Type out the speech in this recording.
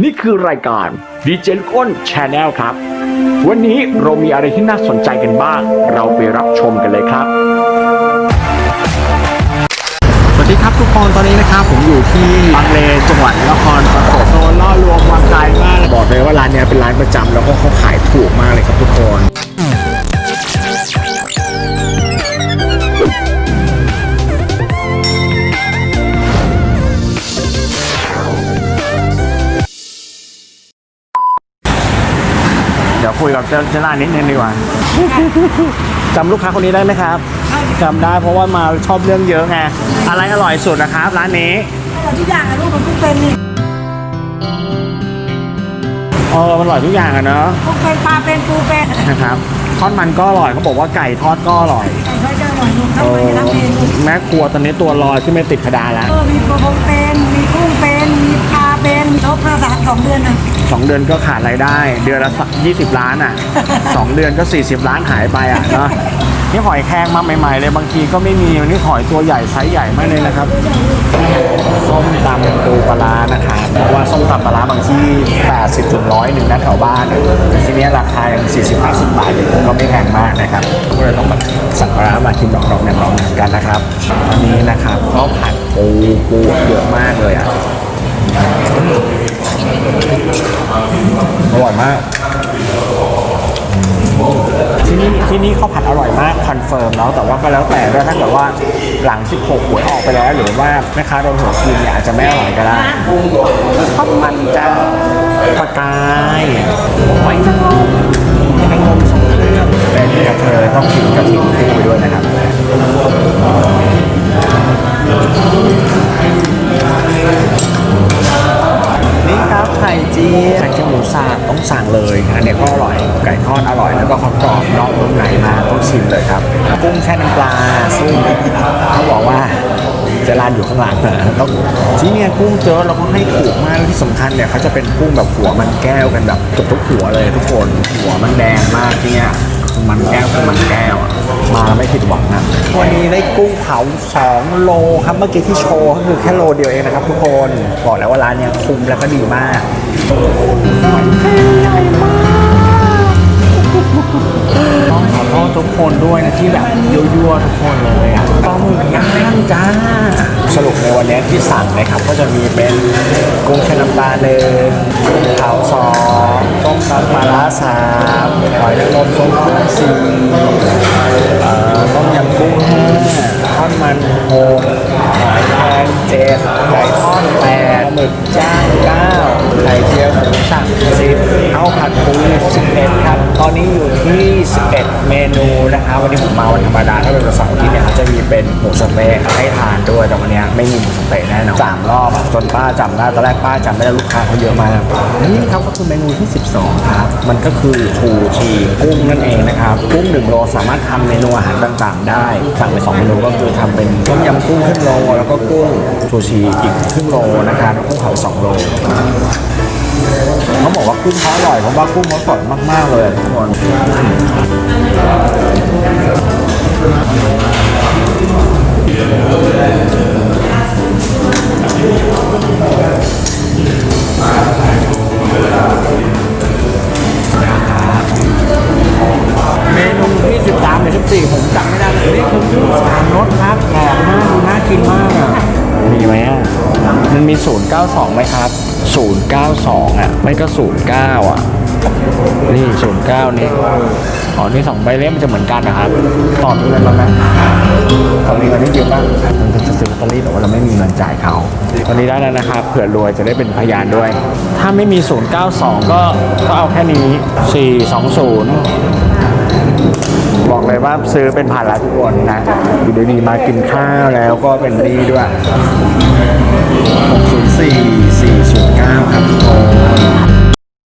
นี่คือรายการดีเจลูกอ้นชาแนลครับ วันนี้เรามีอะไรที่น่าสนใจกันบ้าง เราไปรับชมกันเลยครับ สวัสดีครับทุกคนตอนนี้นะครับผมอยู่ที่บางเลนจังหวัดนครปฐมโซนล่อลวงวังไกลมากบอกเลยว่าร้านเนี้ยเป็นร้านประจำแล้วก็เขาขายถูกมากเลย กับเจ้าเจ้าร้านนิดนึงดีกว่าจำลูกค้าคนนี้ได้ไหมครับจำได้เพราะว่ามาชอบเรื่องเยอะไงอะไรอร่อยสุดนะครับ ร้านนี้ทุกอย่างอะลูกมันทุกเป็นนี่เออมันอร่อยทุกอย่างอะเนอะทุกเป็นปลาเป็นปูเป็นนะครับทอดมันก็อร่อยเขาบอกว่าไก่ทอดก็อร่อยไก่ทอดจะอร่อยลูกทั้งเอมันอทั้งเมนูแม่ครัวตอนนี้ตัวลอยที่ไม่ติดกระดานแล้วเออมีปูพงเป็นมีกุ้งเป็นมีปลาเป็นครบประสาทสองเดือนนะ สองเดือนก็ขาดรายได้ เดือนละสัก20ล้านอะสองเดือนก็40ล้านหายไปอะเนาะนี่หอยแครงมาใหม่ๆเลยบางทีก็ไม่มีวันนี้หอยตัวใหญ่ไซส์ใหญ่มากเลยนะครับส้มตำปูปลาร้านะครับเพราะว่าส้มตำปลาร้าบางที่ 80ถึงร้อยหนึ่งนะแถวบ้านแต่ทีเนี้ยราคายัง40 50บาทอยู่ก็ไม่แพงมากนะครับก็เลยต้องแบบสั่งปลาร้ามากินดองๆเนี่ยลองกันนะครับอันนี้นะครับข้าวผัดปูปูเยอะมากเลยอะ อร่อยมาก ที่นี่ที่นี่ข้าวผัดอร่อยมากคอนเฟิร์มแล้วแต่ว่าก็แล้วแต่ด้วยถ้าเกิดว่าหลัง 16หวยออกไปแล้ว หรือว่าแม่ค้าโดนหัวกินเนี่ยอาจจะไม่อร่อยก็ได้ข้าวมันจ้าปลากายหอยนางรม รับไข่เจียบไข่เจียบหมูสับต้องสั่งเลยอันนี้ก็อร่อย ไก่ทอดอร่อย แล้วก็ความกรอบนอกนุ่มในมาต้องชิมเลยครับ กุ้งแช่น้ำปลาซึ่งเขาบอกว่าจะร้านอยู่ข้างหลังนะต้องที่เนี่ยกุ้งเจอเราก็ให้ถูกมากที่สำคัญเนี่ยเขาจะเป็นกุ้งแบบหัวมันแก้วกันแบบเกับทุกหัวเลยทุกคนหัวมันแดงมากที่เนี่ย มันแก้วคือมันแก้วอะมาไม่ผิดหวังนะวันนี้ได้กุ้งเผา2โลครับเมื่อกี้ที่โชว์ก็คือแค่โลเดียวเองนะครับทุกคนบอกแล้วว่าร้านเนี้ยคุ้มแล้วก็ดีมากต้อง ทุกคนด้วยนะที่แบบยั่วๆทุกคนเลยอะปลาหมึกย่างจ้า สรุปในวันนี้ที่สั่งนะครับก็จะมีเป็นกุ้งแช่น้ำปลาหนึ่งกุ้งเผาสองต้มตำปลาร้าสามหอยนางรมส้มกุ้งสี่ต้มยำกุ้งห้าทอดมันหกหอยแครงเจ็ดไก่ทอดแปดหมึกย่างเก้า ไข่เจียวหมูสับสิบข้าวผัดปูสิบเอ็ดครับ ตอนนี้อยู่ที่11เมนูนะครับวันนี้ผมมาวันธรรมดาถ้าเป็นวันเสาร์อาที่เนี่ยเขาจะมีเป็นหมูสะเต๊ะให้ทานด้วยแต่วันเนี้ยไม่มีหมูสะเต๊ะแน่นอนสามรอบอะจนป้าจำได้ตอนแรกป้าจำไม่ได้ลูกค้าเขาเยอะมากนี่ครับก็คือเมนูที่ 12 ครับ มันก็คือชูชีกุ้งนั่นเองนะครับกุ้ง1โลสามารถทำเมนูอาหารต่างๆ ได้สั่งไป2เมนูก็คือทำเป็นต้มยำกุ้งครึ่งโลแล้วก็กุ้งชูชีอีกครึ่งโลนะครับกุ้งเผา2โล เขาบอกว่ากุ้งเขาอร่อยเพราะว่ากุ้งเขาสดมากๆเลยทุกคนเมนูที่13หรือ14ผมจำไม่ได้เลยนี่คือกุ้งสามรสครับแปลกมากดูน่ากินมากอะมีไหมอะมันมี 092ไหมครับ 092 อะ ไม่ก็ 09 อะ นี่ 09 นี่ อ๋อ นี่สองใบเล่มมันจะเหมือนกันนะครับ ตอบมีเงินมาไหมเขามีเงินที่เยอะมากมันจะซื้อลอตเตอรี่แต่ว่าเราไม่มีเงินจ่ายเขาวันนี้ได้แล้วนะครับ เผื่อรวยจะได้เป็นพยานด้วย ถ้าไม่มี 092 ก็ก็เอาแค่นี้ 420 บอกเลยว่าซื้อเป็นผ่านละทุกคนนะอยู่ดีๆมากินข้าวแล้วก็เป็นนี่ด้วย604 409 ครับทุกคน